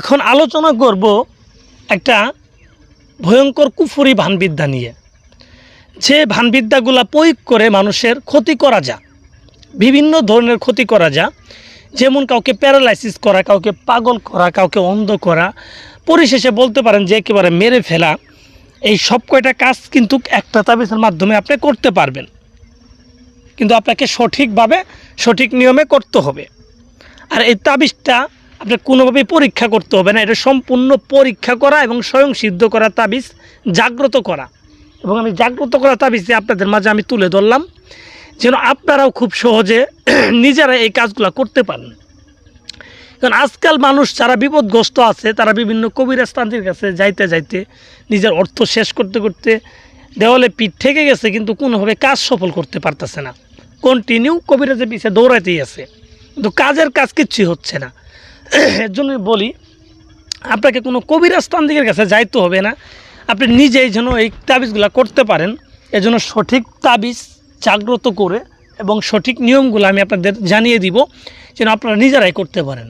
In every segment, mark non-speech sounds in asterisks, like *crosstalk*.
এখন আলোচনা করব একটা ভয়ঙ্কর কুফুরি ভানবিদ্যা নিয়ে। যে ভানবিদ্যাগুলা প্রয়োগ করে মানুষের ক্ষতি করা যা, বিভিন্ন ধরনের ক্ষতি করা যা, যেমন কাউকে প্যারালাইসিস করা, কাউকে পাগল করা, কাউকে অন্ধ করা, পরিশেষে বলতে পারেন যে একেবারে মেরে ফেলা, এই সব কয়টা কাজ কিন্তু একটা তাবিজের মাধ্যমে আপনি করতে পারবেন। কিন্তু আপনাকে সঠিকভাবে সঠিক নিয়মে করতে হবে। আর এই তাবিজটা আপনি কোনোভাবেই পরীক্ষা করতে হবে না। এটা সম্পূর্ণ পরীক্ষা করা এবং স্বয়ং সিদ্ধ করা তাবিজ, জাগ্রত করা। এবং আমি জাগ্রত করা তাবিজ আপনাদের মাঝে আমি তুলে ধরলাম, যেন আপনারাও খুব সহজে *clears throat* নিজেরা এই কাজগুলো করতে পারেন। কারণ আজকাল মানুষ যারা বিপদগ্রস্ত আছে, তারা বিভিন্ন কবিরাস্তান্তির কাছে যাইতে যাইতে নিজের অর্থ শেষ করতে করতে দেওয়ালে পিঠ থেকে গেছে, কিন্তু কোনোভাবে কাজ সফল করতে পারতেছে না। কন্টিনিউ কবিরাজের পিছিয়ে দৌড়াইতেই আছে। কিন্তু কাজের কাজ কিচ্ছুই হচ্ছে না। এর জন্যই বলি, আপনাকে কোনো কবিরাস্তান্তিকের কাছে যাইতে হবে না। আপনি নিজেই যেন এই তাবিজগুলো করতে পারেন। এজন্য সঠিক তাবিজ জাগ্রত করে এবং সঠিক নিয়মগুলো আমি আপনাদের জানিয়ে দিব, যেন আপনারা নিজেরাই করতে পারেন।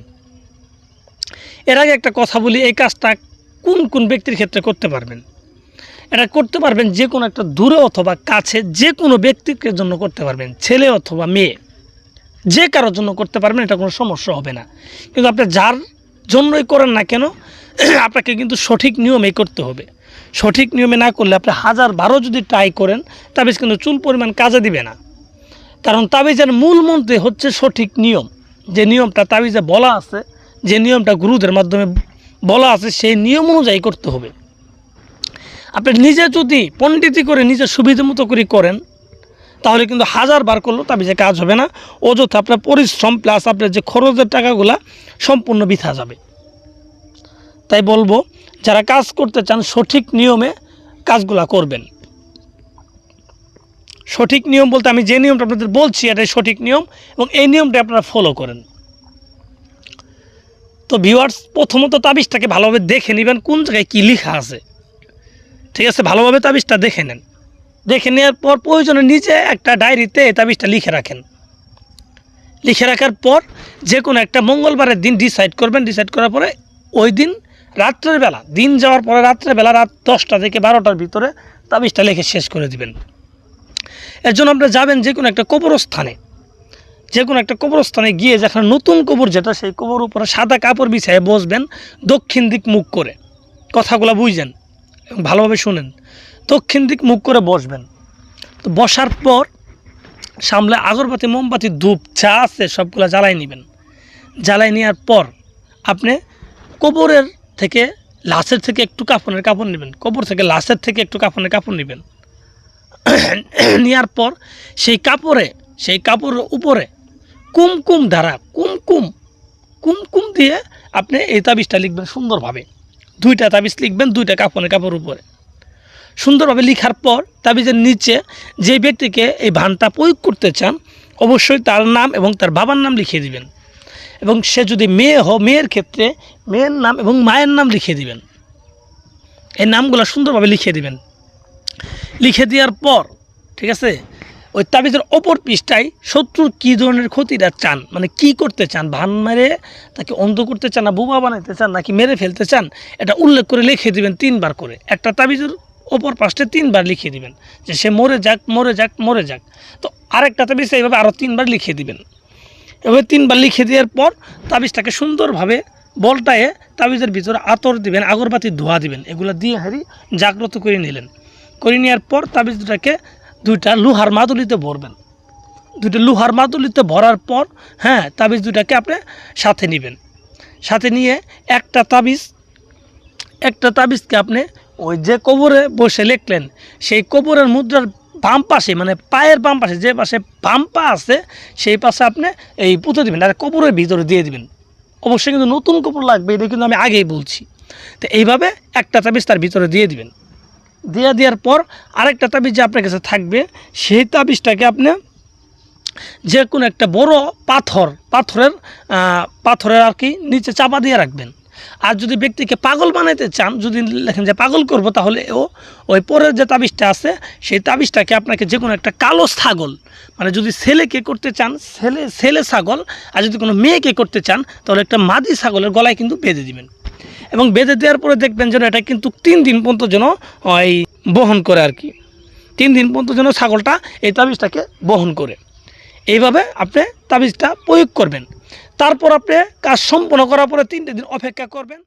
এর আগে একটা কথা বলি, এই কাজটা কোন কোন ব্যক্তির ক্ষেত্রে করতে পারবেন? এটা করতে পারবেন যে কোনো একটা দূরে অথবা কাছে যে কোনো ব্যক্তির জন্য করতে পারবেন, ছেলে অথবা মেয়ে। যে কারোর জন্য করতে পারবেন, এটা কোনো সমস্যা হবে না। কিন্তু আপনি যার জন্যই করেন না কেন, *clears throat* আপনাকে কিন্তু সঠিক নিয়মেই করতে হবে। সঠিক নিয়মে না করলে আপনি হাজার বারো যদি ট্রাই করেন, তাবিজ কিন্তু চুল পরিমাণ কাজে দিবে না। কারণ তাবিজের মূল মন্ত্রে হচ্ছে সঠিক নিয়ম। যে নিয়মটা তাবিজে বলা আছে, যে নিয়মটা গুরুদের মাধ্যমে বলা আছে, সেই নিয়ম অনুযায়ী করতে হবে। আপনি নিজে যদি পণ্ডিতি করে নিজের সুবিধা মতো করে করেন তাহলে কিন্তু হাজার বার করলেও তাবিজে কাজ হবে না। অযথা আপনার পরিশ্রম প্লাস আপনার যে খরচের টাকাগুলা সম্পূর্ণ বৃথা যাবে। তাই বলব, যারা কাজ করতে চান, সঠিক নিয়মে কাজগুলা করবেন। সঠিক নিয়ম বলতে আমি যে নিয়মটা আপনাদের বলছি, এটাই সঠিক নিয়ম এবং এই নিয়মটা আপনারা ফলো করেন। তো ভিউয়ার্স প্রথমত তাবিজটাকে ভালোভাবে দেখে নেবেন, কোন জায়গায় কী লেখা আছে। ঠিক আছে? ভালোভাবে তাবিজটা দেখে নেন। দেখে নেওয়ার পর প্রয়োজনে নিজে একটা ডায়েরিতে এই তাবিজটা লিখে রাখেন। লিখে রাখার পর যে কোনো একটা মঙ্গলবারের দিন ডিসাইড করবেন ডিসাইড করার পরে ওই দিন রাত্রের বেলা, দিন যাওয়ার পরে রাত্রের বেলা রাত দশটা থেকে বারোটার ভিতরে তাবিজটা লিখে শেষ করে দিবেন। এর জন্য আপনি যাবেন যে কোনো একটা কবরস্থানে। যে কোনো একটা কবরস্থানে গিয়ে যেখানে নতুন কবর যেটা, সেই কবর উপরে সাদা কাপড় বিছায় বসবেন দক্ষিণ দিক মুখ করে। কথাগুলো বুঝেন এবং ভালোভাবে শুনেন। দক্ষিণ দিক মুখ করে বসবেন। তো বসার পর সামলে আগরবাতি, মোমবাতি, ধূপ চা আছে সবগুলো জ্বালাই নেবেন। জ্বালাই নেওয়ার পর আপনি কবরের থেকে লাশের থেকে একটু কাফনের কাপড় নেবেন। কবর থেকে লাশের থেকে একটু কাফনের কাপড় নেবেন। *clears throat* নেওয়ার পর সেই কাপড়ে, সেই কাপড়ের উপরে কুমকুম ধারা, কুমকুম কুমকুম দিয়ে আপনি এই তাবিজটা লিখবেন সুন্দরভাবে। দুইটা তাবিজ লিখবেন, দুইটা কাপড়ের কাপড় উপরে। সুন্দরভাবে লিখার পর তাবিজের নিচে যে ব্যক্তিকে এই ভানটা প্রয়োগ করতে চান, অবশ্যই তার নাম এবং তার বাবার নাম লিখিয়ে দিবেন। এবং সে যদি মেয়ে হ, মেয়ের ক্ষেত্রে মেয়ের নাম এবং মায়ের নাম লিখিয়ে দিবেন। এই নামগুলো সুন্দরভাবে লিখিয়ে দিবেন। লিখে দেওয়ার পর, ঠিক আছে, ওই তাবিজের অপর পৃষ্ঠায় শত্রুর কী ধরনের ক্ষতিটা চান মানে কি করতে চান, ভান মেরে তাকে অন্ধ করতে চান না বোবা বানাইতে চান নাকি মেরে ফেলতে চান, এটা উল্লেখ করে লিখে দিবেন তিনবার করে। একটা তাবিজের অপর পাশে তিনবার লিখিয়ে দিবেন, যে সে মরে যাক মরে যাক মরে যাক। তো আরেকটা তাবিজ এইভাবে আরও তিনবার লিখে দিবেন। এভাবে তিনবার লিখে দেওয়ার পর তাবিজটাকে সুন্দরভাবে বলটায়ে তাবিজের ভিতরে আতর দিবেন, আগরবাতি ধোয়া দিবেন। এগুলো দিয়ে হারি জাগ্রত করে নিলেন। করে নেওয়ার পর তাবিজ দুটাকে দুইটা লোহার মাদুলিতে ভরবেন। দুইটা লোহার মাদুলিতে ভরার পর হ্যাঁ তাবিজ দুটাকে আপনি সাথে নেবেন। সাথে নিয়ে একটা তাবিজ, একটা তাবিজকে আপনি ওই যে কবরে বসে লিখলেন, সেই কবরের মুদ্রার বাম পাশে মানে পায়ের বাম পাশে, যে পাশে বাম পা আছে, সেই পাশে আপনি এই পুঁতে দেবেন, আর কবরের ভিতরে দিয়ে দিবেন। অবশ্যই কিন্তু নতুন কবর লাগবে, এটা কিন্তু আমি আগেই বলছি। তো এইভাবে একটা তাবিজ তার ভিতরে দিয়ে দিবেন। দিয়ে দেওয়ার পর আরেকটা তাবিজ যে আপনার কাছে থাকবে, সেই তাবিজটাকে আপনি যে কোনো একটা বড় পাথর, পাথরের পাথরের আর কি নিচে চাপা দিয়ে রাখবেন। আর যদি ব্যক্তিকে পাগল বানাইতে চান, যদি লেখেন যে পাগল করব, তাহলে ও ওই পরের যে তাবিজটা আছে, সেই তাবিজটাকে আপনাকে যে কোনো একটা কালো ছাগল মানে যদি ছেলেকে করতে চান, ছেলে ছেলে ছাগল, আর যদি কোনো মেয়েকে করতে চান, তাহলে একটা মাদি ছাগলের গলায় কিন্তু বেঁধে দিবেন। এবং বেঁধে দেওয়ার পরে দেখবেন যেন এটা কিন্তু তিন দিন পর্যন্ত যেন এই বহন করে আর কি। তিন দিন পর্যন্ত যেন ছাগলটা এই তাবিজটাকে বহন করে। এইভাবে আপনি তাবিজটা প্রয়োগ করবেন। তারপর আপনি কাজ সম্পন্ন করার পরে তিনটে দিন অপেক্ষা করবেন।